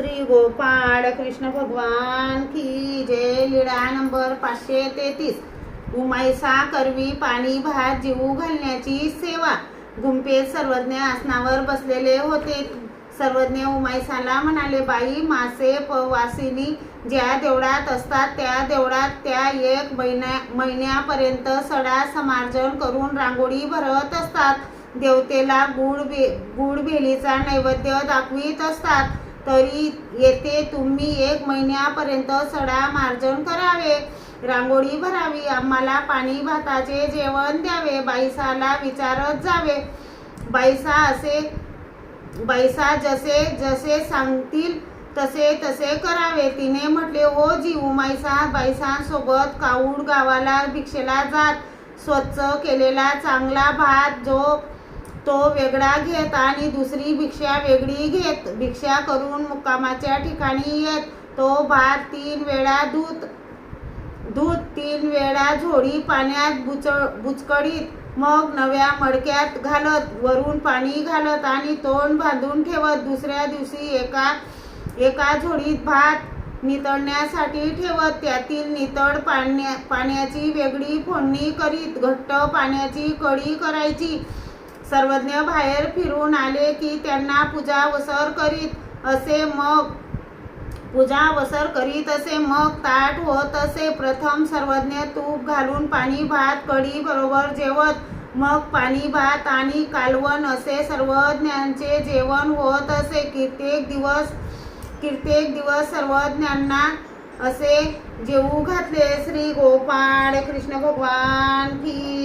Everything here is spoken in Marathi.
श्री गोपाळ कृष्ण भगवान की जय. लिळा नंबर पाचशे तेहतीस. उमायसा करवी पाणी भात जीव घालण्याची सेवा. गुंपे सर्वज्ञ आसनावर बसलेले होते. सर्वज्ञ उमायसाला म्हणाले बाई मासे पवासिनी ज्या देवळात असतात त्या देवळात त्या एक महिन्या महिन्यापर्यंत सडा समार्जन करून रांगोळी भरत असतात. देवतेला गुळ बे गुळ भेलीचा नैवेद्य दाखवित असतात. तरी येथे तुम्ही एक महिन्यापर्यंत सडा मार्जन करावे. रांगोळी भरावी. आम्हाला पाणी भाताचे जेवण द्यावे. बाईसाला विचारत जावे. बाईसा असे बाईसा जसे जसे सांगतील तसे तसे करावे. तिने म्हटले हो जी उमाईसा बाईसांसोबत काऊड गावाला भिक्षेला जात. स्वच्छ केलेला चांगला भात जो तो वेगळा घेत आणि दुसरी भिक्षा वेगळी घेत. भिक्षा करून मुक्कामाच्या ठिकाणी येत. तो भात तीन वेळा दूध दूध तीन वेळा झोडी पाण्यात बुच बुचकळीत मग नव्या मडक्यात घालत वरून पाणी घालत आणि तोंड बांधून ठेवत. दुसऱ्या दिवशी एका एका झोडीत भात नितळण्यासाठी ठेवत. त्यातील नितळ पाण्या पाण्याची वेगळी फोडणी करीत घट्ट पाण्याची कढी करायची. सर्वज्ञ बाहेर फिरून आले की त्यांना पूजा वसर करीत असे मग पूजा वसर करीत असे मग ताट होत असे प्रथम सर्वज्ञ तूप घालून पाणी भात कढी बरोबर जेवत. मग पाणी भात आणि कालवण असे सर्वज्ञांचे जेवण होत असे. कित्येक दिवस कित्येक दिवस सर्वज्ञांना असे जेवू घातले. श्री गोपाळ कृष्ण भगवान की